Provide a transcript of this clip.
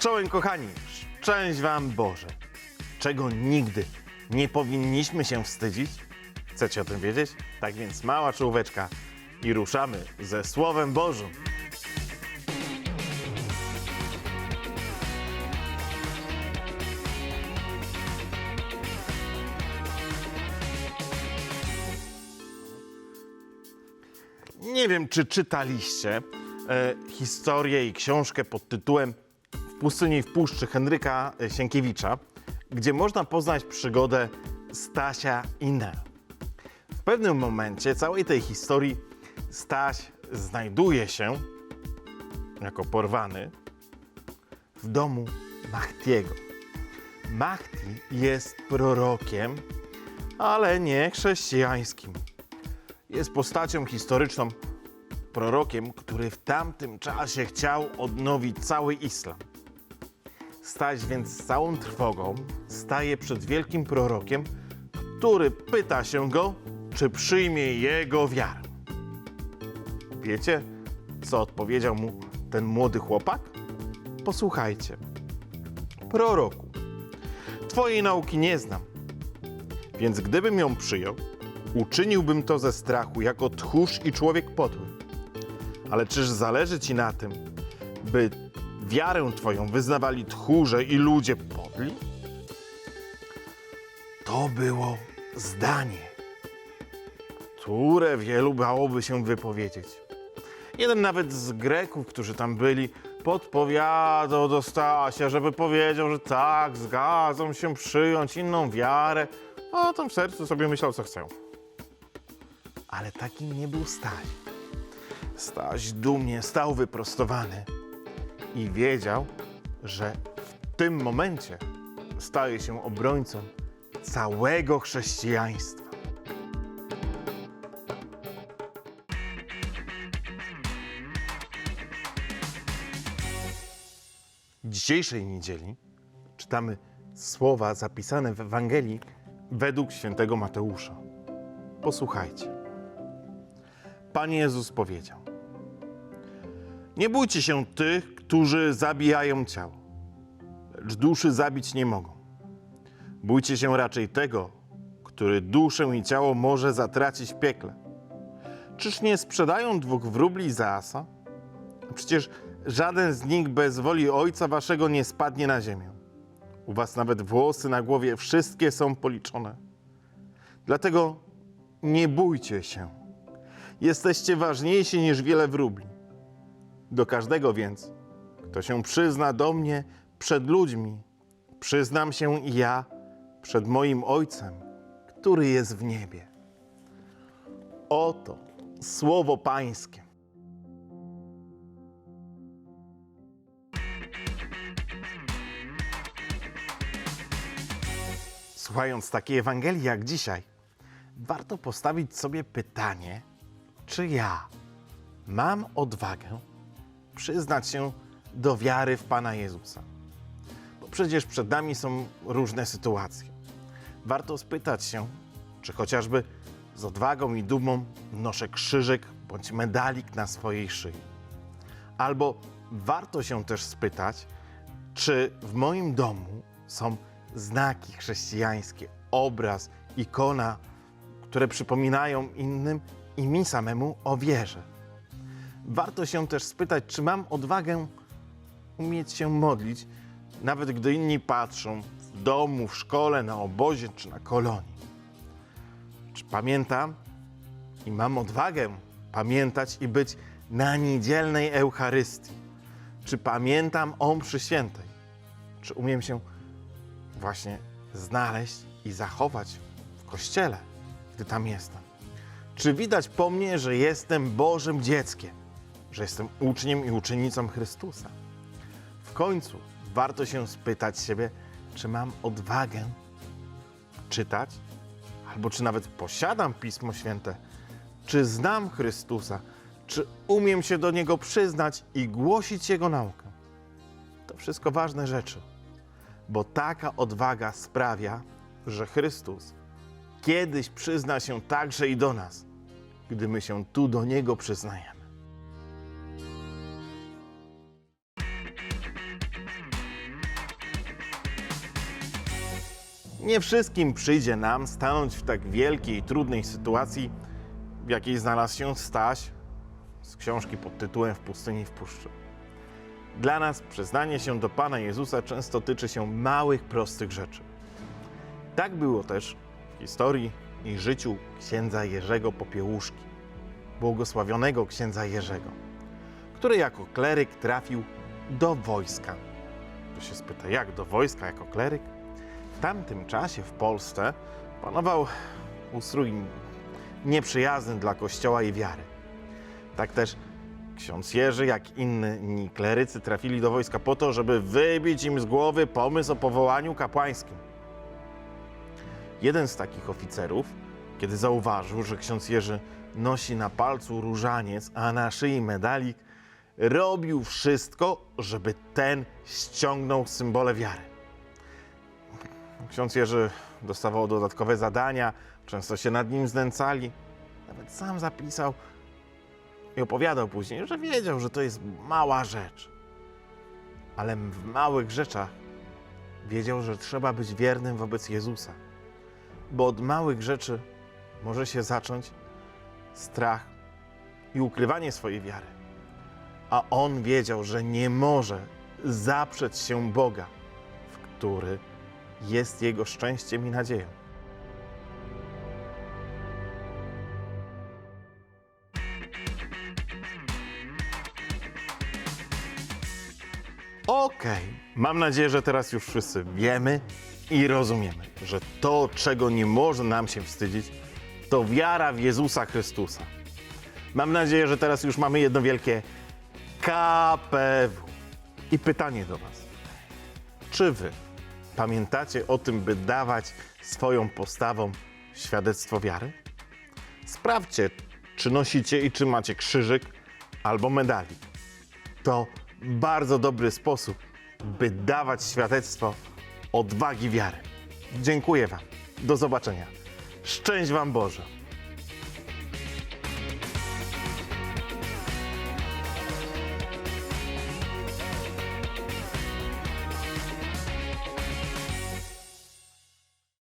Czołem kochani, szczęść Wam Boże. Czego nigdy nie powinniśmy się wstydzić? Chcecie o tym wiedzieć? Tak więc mała czołóweczka i ruszamy ze Słowem Bożym. Nie wiem, czy czytaliście e, historię i książkę pod tytułem pustyni w puszczy Henryka Sienkiewicza, gdzie można poznać przygodę Stasia i. W pewnym momencie całej tej historii Staś znajduje się jako porwany w domu Machtiego. Machti jest prorokiem, ale nie chrześcijańskim jest postacią historyczną, prorokiem, który w tamtym czasie chciał odnowić cały islam. Staś więc z całą trwogą staje przed wielkim prorokiem, który pyta się go, czy przyjmie jego wiarę. Wiecie, co odpowiedział mu ten młody chłopak? Posłuchajcie. Proroku, twojej nauki nie znam, więc gdybym ją przyjął, uczyniłbym to ze strachu, jako tchórz i człowiek podły. Ale czyż zależy ci na tym, by wiarę twoją wyznawali tchórze i ludzie podli? To było zdanie, które wielu bałoby się wypowiedzieć. Jeden nawet z Greków, którzy tam byli, podpowiadał do Stasia, żeby powiedział, że tak, zgadzą się przyjąć inną wiarę, a tam w sercu sobie myślał, co chcą. Ale taki nie był Staś. Staś dumnie stał wyprostowany i wiedział, że w tym momencie staje się obrońcą całego chrześcijaństwa. Dzisiejszej niedzieli czytamy słowa zapisane w Ewangelii według świętego Mateusza. Posłuchajcie. Pan Jezus powiedział: Nie bójcie się tych, którzy zabijają ciało, lecz duszy zabić nie mogą. Bójcie się raczej tego, który duszę i ciało może zatracić w piekle. Czyż nie sprzedają dwóch wróbli za asa? Przecież żaden z nich bez woli Ojca Waszego nie spadnie na ziemię. U Was nawet włosy na głowie wszystkie są policzone. Dlatego nie bójcie się. Jesteście ważniejsi niż wiele wróbli. Do każdego więc, kto się przyzna do mnie przed ludźmi, przyznam się i ja przed moim Ojcem, który jest w niebie. Oto słowo Pańskie. Słuchając takiej Ewangelii jak dzisiaj, warto postawić sobie pytanie, czy ja mam odwagę przyznać się do wiary w Pana Jezusa. Bo przecież przed nami są różne sytuacje. Warto spytać się, czy chociażby z odwagą i dumą noszę krzyżyk bądź medalik na swojej szyi. Albo warto się też spytać, czy w moim domu są znaki chrześcijańskie, obraz, ikona, które przypominają innym i mi samemu o wierze. Warto się też spytać, czy mam odwagę umieć się modlić, nawet gdy inni patrzą w domu, w szkole, na obozie czy na kolonii. Czy pamiętam i mam odwagę pamiętać i być na niedzielnej Eucharystii? Czy pamiętam o mszy świętej? Czy umiem się właśnie znaleźć i zachować w kościele, gdy tam jestem? Czy widać po mnie, że jestem Bożym dzieckiem, że jestem uczniem i uczennicą Chrystusa? Końcu warto się spytać siebie, czy mam odwagę czytać, albo czy nawet posiadam Pismo Święte, czy znam Chrystusa, czy umiem się do Niego przyznać i głosić Jego naukę. To wszystko ważne rzeczy, bo taka odwaga sprawia, że Chrystus kiedyś przyzna się także i do nas, gdy my się tu do Niego przyznajemy. Nie wszystkim przyjdzie nam stanąć w tak wielkiej trudnej sytuacji, w jakiej znalazł się Staś z książki pod tytułem W pustyni w puszczy. Dla nas przyznanie się do Pana Jezusa często tyczy się małych, prostych rzeczy. Tak było też w historii i życiu księdza Jerzego Popiełuszki, błogosławionego księdza Jerzego, który jako kleryk trafił do wojska. To się spyta, jak do wojska jako kleryk? Tamtym czasie w Polsce panował ustrój nieprzyjazny dla kościoła i wiary. Tak też ksiądz Jerzy, jak inni klerycy trafili do wojska po to, żeby wybić im z głowy pomysł o powołaniu kapłańskim. Jeden z takich oficerów, kiedy zauważył, że ksiądz Jerzy nosi na palcu różaniec, a na szyi medalik, robił wszystko, żeby ten ściągnął symbole wiary. Ksiądz Jerzy dostawał dodatkowe zadania, często się nad nim znęcali. Nawet sam zapisał i opowiadał później, że wiedział, że to jest mała rzecz. Ale w małych rzeczach wiedział, że trzeba być wiernym wobec Jezusa. Bo od małych rzeczy może się zacząć strach i ukrywanie swojej wiary. A on wiedział, że nie może zaprzeć się Boga, w który jest jego szczęściem i nadzieją. Okej, mam nadzieję, że teraz już wszyscy wiemy i rozumiemy, że to, czego nie może nam się wstydzić, to wiara w Jezusa Chrystusa. Mam nadzieję, że teraz już mamy jedno wielkie KPW. I pytanie do Was. Czy Wy pamiętacie o tym, by dawać swoją postawą świadectwo wiary? Sprawdźcie, czy nosicie i czy macie krzyżyk albo medalik. To bardzo dobry sposób, by dawać świadectwo odwagi wiary. Dziękuję Wam. Do zobaczenia. Szczęść Wam Boże.